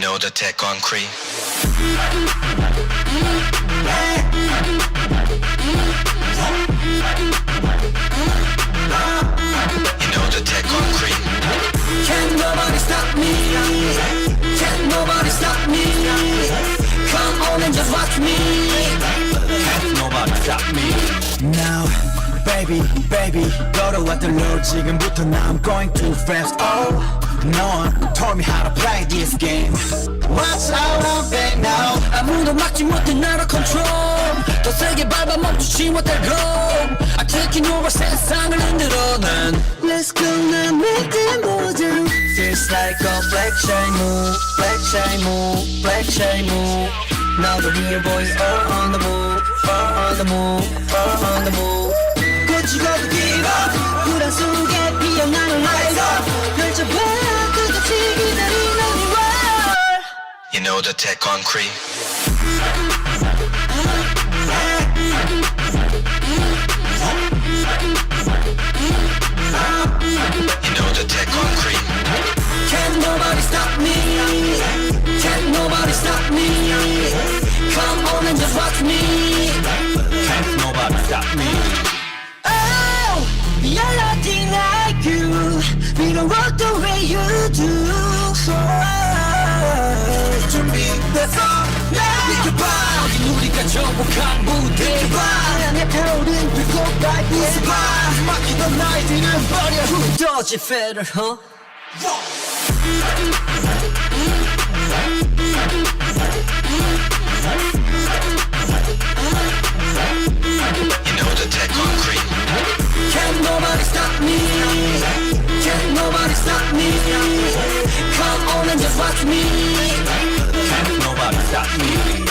know the tech concrete. You know the tech concrete. Can't nobody stop me. Can't nobody stop me. Come on and just watch me. Can't nobody stop me. Now, baby, baby, 걸어왔던 지금부터 now I'm going too fast. Oh, no one told me how to play this game. What's our I'm back now? 아무도 막지 못해 나를 control. 더 세게 밟아 멈추지 못할 걸. I taking over 세상을 흔들어 난. Let's go now, make them 모두. Feels like a black chain move, black chain move, black chain move. Now the real boys are on the move, are on the move, are on the move. You know the tech concrete. You know the tech concrete. Can't nobody stop me. Can't nobody stop me. Come on and just watch me. Can't nobody stop me. Oh, you're nothing like you. We don't walk the way you do. So, 준비됐어. 여긴 우리가 정복한 무대. 비켜봐. 안에 타오른 불꽃 밝이. 웃어봐. 막히던 나이들은 버려. Who does it better, huh? You know the tech concrete. Can't nobody stop me. Can't nobody stop me. Come on and just watch me. stop me.